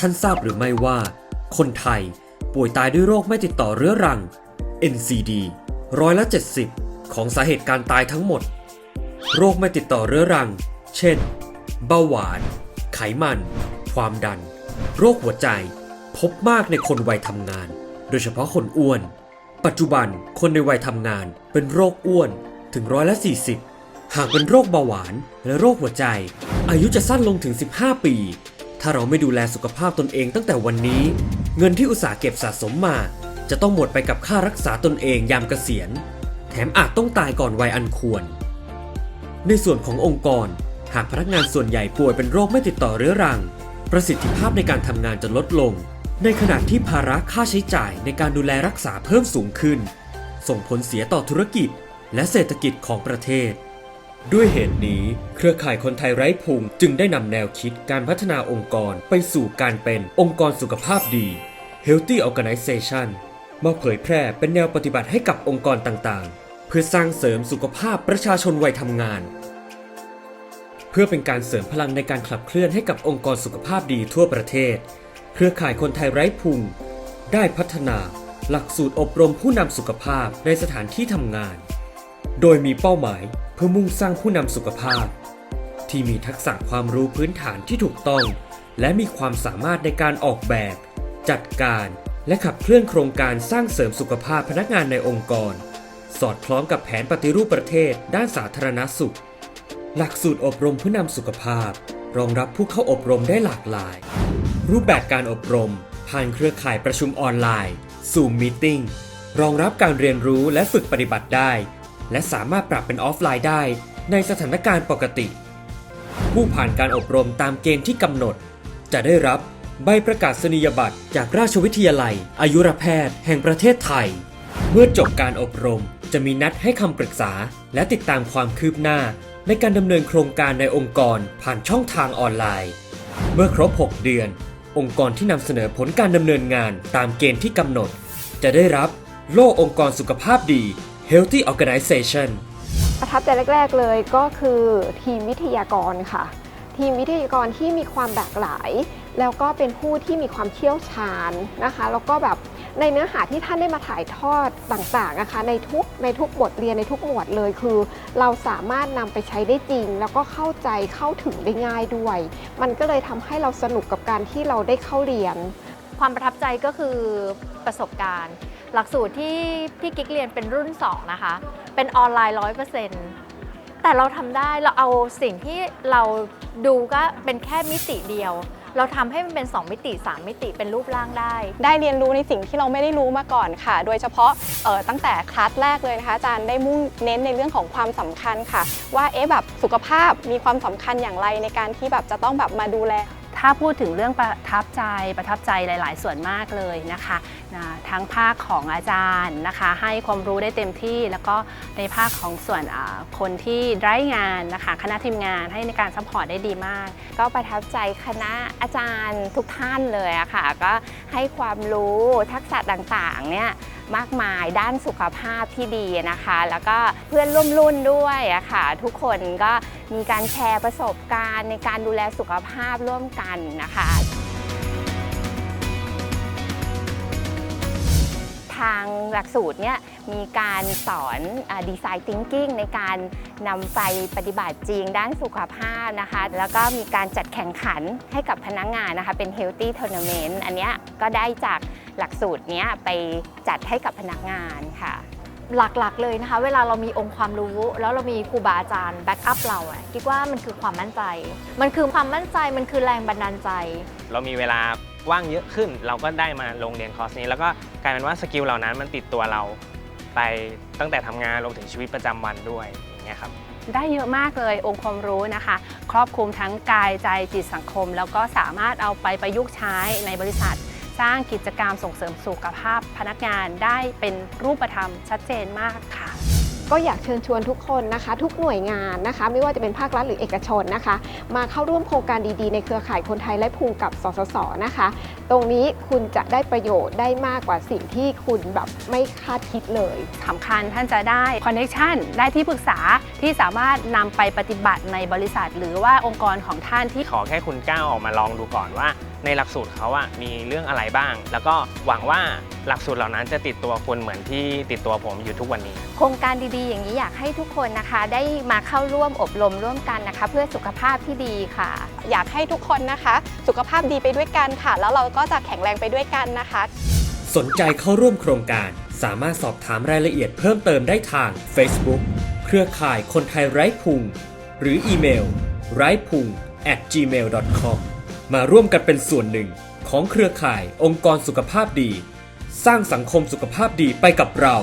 ท่านทราบหรือไม่ว่า คนไทยป่วยตายด้วยโรคไม่ติดต่อเรื้อรัง NCD ร้อยละ 70 ของสาเหตุการตายทั้งหมด โรคไม่ติดต่อเรื้อรัง เช่น เบาหวาน ไขมัน ความดัน โรคหัวใจ พบมากในคนวัยทำงาน โดยเฉพาะคนอ้วน ปัจจุบันคนในวัยทำงานเป็นโรคอ้วนถึงร้อยละ 40 หากเป็นโรคเบาหวานและโรคหัวใจ อายุจะสั้นลงถึง 15 ปี ถ้าเราไม่ดูแลสุขภาพตนเองตั้งแต่วันนี้ เงินที่อุตสาห์เก็บสะสมมา จะต้องหมดไปกับค่ารักษาตนเองยามเกษียณ แถมอาจต้องตายก่อนวัยอันควร ในส่วนขององค์กร หากพนักงานส่วนใหญ่ป่วยเป็นโรคไม่ติดต่อเรื้อรัง ประสิทธิภาพในการทำงานจะลดลง ในขณะที่ภาระค่าใช้จ่ายในการดูแลรักษาเพิ่มสูงขึ้น ส่งผลเสียต่อธุรกิจ และเศรษฐกิจของประเทศ ด้วยเหตุนี้ เครือข่ายคนไทยไร้พุงจึงได้นำแนวคิดการพัฒนาองค์กรไปสู่การเป็นองค์กรสุขภาพดี Healthy Organization มาเผยแพร่เป็นแนวปฏิบัติให้กับองค์กรต่างๆ เพื่อสร้างเสริมสุขภาพประชาชนวัยทำงาน เพื่อเป็นการเสริมพลังในการขับเคลื่อนให้กับองค์กรสุขภาพดีทั่วประเทศ เครือข่ายคนไทยไร้พุงได้พัฒนา หลักสูตรอบรมผู้นำสุขภาพในสถานที่ทำงาน โดยมีเป้าหมาย พื่อมุ่งสร้างผู้นำสุขภาพ ที่มีทักษะความรู้พื้นฐานที่ถูกต้อง และมีความสามารถในการออกแบบ จัดการ และขับเคลื่อนโครงการสร้างเสริมสุขภาพพนักงานในองค์กร สอดคล้องกับแผนปฏิรูปประเทศด้านสาธารณสุข หลักสูตรอบรมผู้นำสุขภาพ รองรับผู้เข้าอบรมได้หลากหลาย รูปแบบการอบรม ผ่านเครือข่ายประชุมออนไลน์ Zoom Meeting รองรับการเรียนรู้และฝึกปฏิบัติได้ และสามารถปรับเป็นออฟไลน์ได้ในสถานการณ์ปกติ ผู้ผ่านการอบรมตามเกณฑ์ที่กำหนด จะได้รับใบประกาศนียบัตรจากราชวิทยาลัย อายุรแพทย์ แห่งประเทศไทย เมื่อจบการอบรมจะมีนัดให้คำปรึกษา และติดตามความคืบหน้า ในการดำเนินโครงการในองค์กรผ่านช่องทางออนไลน์ เมื่อครบ 6 เดือน องค์กรที่นำเสนอผลการดำเนินงานตามเกณฑ์ที่กำหนด จะได้รับโล่องค์กรสุขภาพดี Healthy Organization ประทับใจแรก ๆ เลยก็คือทีมวิทยากรค่ะ ทีมวิทยากรที่มีความหลากหลาย แล้วก็เป็นผู้ที่มีความเชี่ยวชาญนะคะ แล้วก็แบบในเนื้อหาที่ท่านได้มาถ่ายทอดต่างๆนะคะ ในทุกในทุกบทเรียนในทุกหมวดเลยคือ เราสามารถนำไปใช้ได้จริง แล้วก็เข้าใจเข้าถึงได้ง่ายด้วย มันก็เลยทำให้เราสนุกกับการที่เราได้เข้าเรียน ความประทับใจก็คือประสบการณ์ หลักสูตรที่พี่กิ๊กเรียนเป็นรุ่น 2 นะคะ เป็นออนไลน์ 100%แต่เราทำได้เราเอาสิ่งที่เราดูก็เป็นแค่มิติเดียว เราทำให้มันเป็น 2 มิติ 3 มิติเป็นรูปร่างได้ ได้เรียนรู้ในสิ่งที่เราไม่ได้รู้มาก่อนค่ะ โดยเฉพาะเอ่อตั้งแต่คลาสแรกเลยนะคะอาจารย์ได้มุ่งเน้นในเรื่องของความสำคัญค่ะ ว่าเอ๊ะแบบสุขภาพมีความสำคัญอย่างไรในการที่แบบจะต้องแบบมาดูแล ถ้าพูดถึงเรื่องประทับใจประทับใจหลาย ๆ ส่วนมากเลยนะคะนะทั้งภาคของอาจารย์นะคะ ให้ความรู้ได้เต็มที่ แล้วก็ในภาคของส่วนคนที่ไร้งานนะคะคณะทีมงานให้ในการซัพพอร์ตได้ดีมาก ก็ประทับใจคณะอาจารย์ทุกท่านเลยอะค่ะก็ให้ความรู้ทักษะต่าง ๆ เนี่ย มากมายด้านสุขภาพที่ดีนะคะ แล้วก็เพื่อนร่วมรุ่นด้วยอะค่ะ ทุกคนก็มีการแชร์ประสบการณ์ในการดูแลสุขภาพร่วมกันนะคะ ทางหลักสูตรเนี่ยมีการสอนดีไซน์ thinking ในการนำไปปฏิบัติจริงด้านสุขภาพนะคะ แล้วก็มีการจัดแข่งขันให้กับพนักงานนะคะเป็น healthy tournament อันเนี้ยก็ได้จากหลักสูตรเนี้ยไปจัดให้กับพนักงานค่ะหลักๆเลยนะคะ เวลาเรามีองค์ความรู้ แล้วเรามีครูบาอาจารย์แบ็กอัพเราอะคิดว่ามันคือความมั่นใจ มันคือความมั่นใจมันคือแรงบันดาลใจ เรามีเวลา ว่างเยอะขึ้น เราก็ได้มาลงเรียนคอร์สนี้ แล้วก็กลายเป็นว่าสกิลเหล่านั้นมันติดตัวเราไปตั้งแต่ทำงานรวมถึงชีวิตประจำวันด้วยอย่างเงี้ยครับได้เยอะมากเลยองค์ความรู้นะคะ ครอบคลุมทั้งกายใจจิตสังคม แล้วก็สามารถเอาไปประยุกต์ใช้ในบริษัท สร้างกิจกรรมส่งเสริมสุขภาพพนักงานได้เป็นรูปธรรมชัดเจนมากค่ะ ก็อยากเชิญชวนทุกคนนะคะ ทุกหน่วยงานนะคะ ไม่ว่าจะเป็นภาครัฐหรือเอกชนนะคะ มาเข้าร่วมโครงการดีๆ ในเครือข่ายคนไทยและภูมิกับสสสนะคะ ตรงนี้คุณจะได้ประโยชน์ได้มากกว่าสิ่งที่คุณแบบไม่คาดคิดเลยสำคัญท่านจะได้คอนเน t ชันได้ที่ปรึกษาที่สามารถนำไปปฏิบัติในบริษัท หรือว่าองค์กรของท่านที่ขอแค่คุณก้าวออกมาลองดูก่อนว่า ในหลักสูตรเขาอะมีเรื่องอะไรบ้าง แล้วก็หวังว่าหลักสูตรเหล่านั้นจะติดตัวคุณเหมือนที่ติดตัวผมอยู่ทุกวันนี้ โครงการดีๆ อย่างนี้อยากให้ทุกคนนะคะ ได้มาเข้าร่วมอบรมร่วมกันนะคะ เพื่อสุขภาพที่ดีค่ะอยากให้ทุกคนนะคะ สุขภาพดีไปด้วยกันค่ะ แล้วเราก็จะแข็งแรงไปด้วยกันนะคะ สนใจเข้าร่วมโครงการ สามารถสอบถามรายละเอียดเพิ่มเติมได้ทาง Facebook เครือข่ายคนไทยไร้พุง หรืออีเมลไร้พุง at gmail.com มาร่วมกันเป็นส่วนหนึ่ง ของเครือข่ายองค์กรสุขภาพดี สร้างสังคมสุขภาพดีไปกับเรา